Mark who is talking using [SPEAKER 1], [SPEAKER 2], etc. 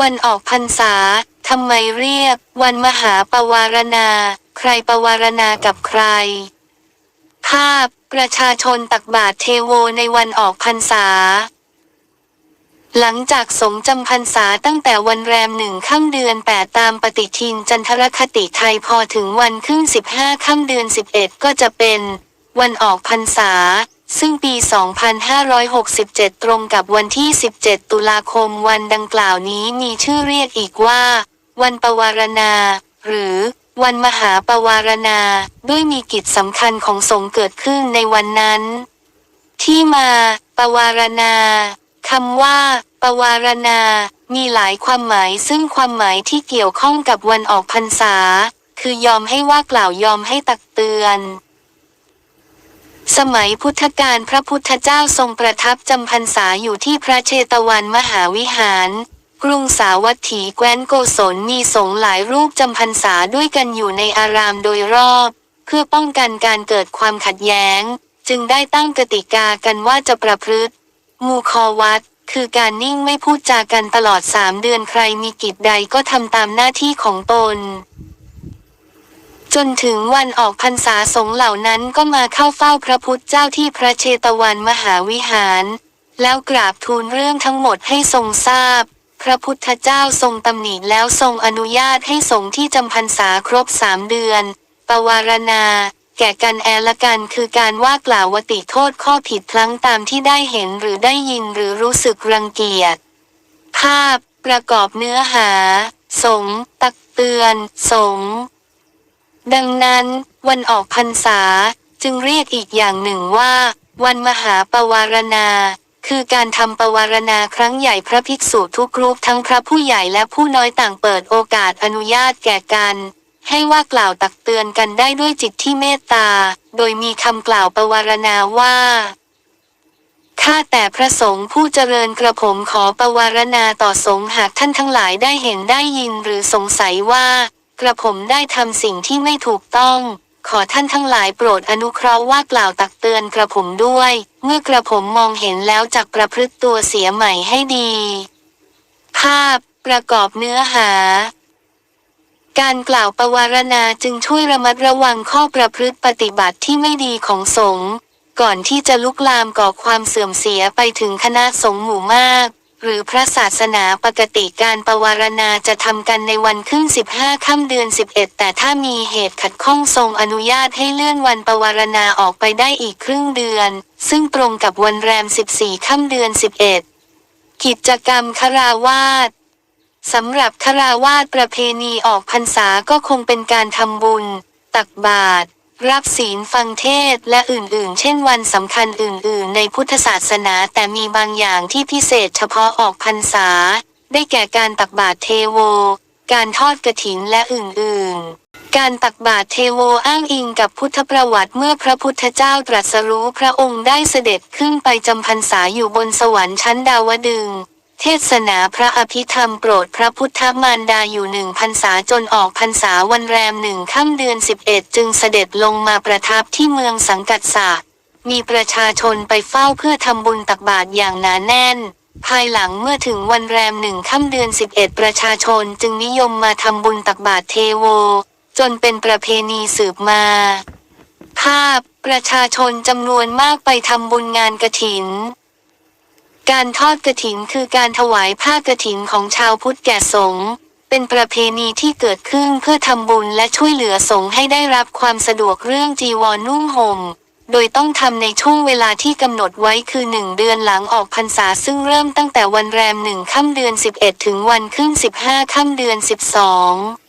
[SPEAKER 1] วันออกพรรษาทำไมเรียก วันมหาปวารณา ใครปวารณากับใคร ภาพ ประชาชนตักบาตรเทโวในวันออกพรรษา หลังจากสงจำพรรษาตั้งแต่วันแรมหนึ่งค่ำเดือนแปดตามปฏิทินจันทรคติไทยพอถึงวันขึ้นสิบห้าค่ำเดือนสิบเอ็ดก็จะเป็น วันออกพรรษา ซึ่งปี 2567 ตรงกับวันที่ 17 ตุลาคมวันดังกล่าวนี้มีชื่อเรียกอีกว่า วันปวารณา หรือ วันมหาปวารณา ด้วยมีกิจสำคัญของสงฆ์เกิดขึ้นในวันนั้น ที่มา ปวารณาคำว่า ปวารณา มีหลายความหมายซึ่งความหมายที่เกี่ยวข้องกับวันออกพรรษา คือยอมให้ว่ากล่าวยอมให้ตักเตือน สมัยพุทธกาลพระพุทธเจ้าทรงประทับจำพรรษาอยู่ที่พระเชตวันมหาวิหาร กรุงสาวัตถีแคว้นโกศลมีสงฆ์หลายรูปจำพรรษาด้วยกันอยู่ในอารามโดยรอบ เพื่อป้องกันการเกิดความขัดแย้ง จึงได้ตั้งกติกากันว่าจะประพฤติมูคอวัด คือการนิ่งไม่พูดจากันตลอดสามเดือนใครมีกิจใดก็ทำตามหน้าที่ของตน จนถึงวันออกพรรษาสงเหล่านั้นก็มาเข้าเฝ้าพระพุทธเจ้าที่พระเชตวันมหาวิหาร แล้วกราบทูลเรื่องทั้งหมดให้ทรงทราบ พระพุทธเจ้าทรงตำหนิแล้วทรงอนุญาตให้สงฆ์ที่จำพรรษาครบสามเดือน ปวารณา แก่กันแอละกันคือการว่ากล่าววติโทษข้อผิดพลั้งตามที่ได้เห็นหรือได้ยินหรือรู้สึกรังเกียจ ภาพ ประกอบเนื้อหา สงตักเตือน สง ดังนั้น วันออกพรรษาจึงเรียกอีกอย่างหนึ่งว่า วันมหาปวารณา คือการทำปวารณาครั้งใหญ่พระภิกษุทุกรูปทั้งพระผู้ใหญ่และผู้น้อยต่างเปิดโอกาสอนุญาตแก่กัน ให้ว่ากล่าวตักเตือนกันได้ด้วยจิตที่เมตตา โดยมีคำกล่าวปวารณาว่าข้าแต่พระสงฆ์ผู้เจริญกระผมขอปวารณาต่อสงฆ์หากท่านทั้งหลายได้เห็นได้ยินหรือสงสัยว่า กระผมได้ทำสิ่งที่ไม่ถูกต้อง ขอท่านทั้งหลายโปรดอนุเคราะห์ว่ากล่าวตักเตือนกระผมด้วย เมื่อกระผมมองเห็นแล้วจักประพฤติตัวเสียใหม่ให้ดี ภาพประกอบเนื้อหา การกล่าวประวารณาจึงช่วยระมัดระวังข้อประพฤติปฏิบัติที่ไม่ดีของสงฆ์ก่อนที่จะลุกลามก่อความเสื่อมเสียไปถึงคณะสงฆ์หมู่มาก หรือพระศาสนาปกติการปวารณาจะทำกันในวันขึ้น 15 ค่ำเดือน 11 แต่ถ้ามีเหตุขัดข้องทรงอนุญาตให้เลื่อนวันปวารณาออกไปได้อีกครึ่งเดือน ซึ่งตรงกับวันแรม 14 ค่ำเดือน 11 กิจกรรมคาราวาสสำหรับคาราวาสประเพณีออกพรรษาก็คงเป็นการทำบุญ ตักบาตร รับศีลฟังเทศและอื่นๆ เช่นวันสำคัญอื่นๆ ในพุทธศาสนาแต่มีบางอย่างที่พิเศษเฉพาะออกพรรษา ได้แก่การตักบาตรเทโว การทอดกระถินและอื่นๆ การตักบาตรเทโวอ้างอิงกับพุทธประวัติเมื่อพระพุทธเจ้าตรัสรู้พระองค์ได้เสด็จขึ้นไปจำพรรษาอยู่บนสวรรค์ชั้นดาวดึง เทศนาพระอภิธรรมโปรดพระพุทธมารดาอยู่หนึ่งพรรษาจนออกพรรษาวันแรมหนึ่งค่ำเดือนสิบเอ็ดจึงเสด็จลงมาประทับที่เมืองสังกัดสะมีประชาชนไปเฝ้าเพื่อทำบุญตักบาตรอย่างหนาแน่น ภายหลังเมื่อถึงวันแรมหนึ่งค่ำเดือนสิบเอ็ดประชาชนจึงนิยมมาทำบุญตักบาตรเทโว จนเป็นประเพณีสืบมา ภาพประชาชนจำนวนมากไปทำบุญงานกระถิน การทอดกระถินคือการถวายผ้ากระถินของชาวพุทธแก่สงฆ์เป็นประเพณีที่เกิดขึ้นเพื่อทำบุญและช่วยเหลือสงฆ์ให้ได้รับความสะดวกเรื่องจีวรนุ่งห่ม โดยต้องทำในช่วงเวลาที่กำหนดไว้คือหนึ่งเดือนหลังออกพรรษาซึ่งเริ่มตั้งแต่วันแรมหนึ่งค่ำเดือน 11 ถึงวันขึ้น 15 ค่ำเดือน 12